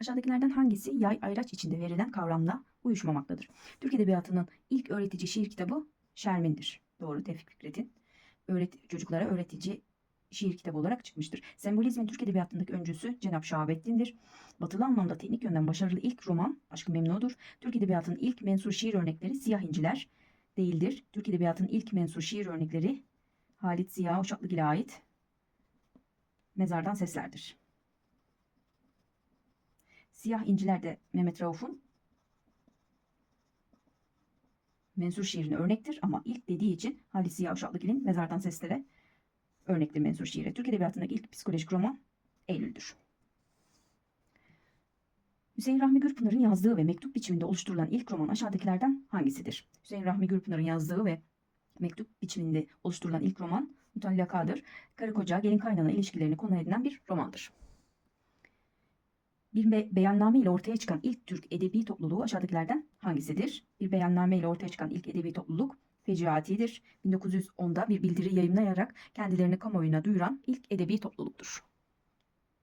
Aşağıdakilerden hangisi yay ayraç içinde verilen kavramla uyuşmamaktadır? Türk Edebiyatı'nın ilk öğretici şiir kitabı Şermin'dir. Doğru Tevfik Fikret'in öğret çocuklara öğretici şiir kitabı olarak çıkmıştır. Sembolizmin Türk Edebiyatı'ndaki öncüsü Cenab Şahabettin'dir. Batılı anlamda teknik yönden başarılı ilk roman Aşkı Memnu'dur. Türk Edebiyatı'nın ilk mensur şiir örnekleri Siyah İnciler değildir. Türk Edebiyatı'nın ilk mensur şiir örnekleri Halit Ziya Uşaklıgil'e ait Mezardan Seslerdir. Siyah İnciler de Mehmet Rauf'un mensur şiirine örnektir ama ilk dediği için Halit Ziya Uşaklıgil'in Mezardan Seslere örnektir mensur şiire. Türk Edebiyatı'ndaki ilk psikolojik roman Eylül'dür. Hüseyin Rahmi Gürpınar'ın yazdığı ve mektup biçiminde oluşturulan ilk roman aşağıdakilerden hangisidir? Hüseyin Rahmi Gürpınar'ın yazdığı ve mektup biçiminde oluşturulan ilk roman Mutallakadır. Karı koca gelin kaynana ilişkilerini konu edinen bir romandır. Bir be- beyanname ile ortaya çıkan ilk Türk edebi topluluğu aşağıdakilerden hangisidir? Bir beyanname ile ortaya çıkan ilk edebi topluluk Feciati'dir. 1910'da bir bildiri yayımlayarak kendilerini kamuoyuna duyuran ilk edebi topluluktur.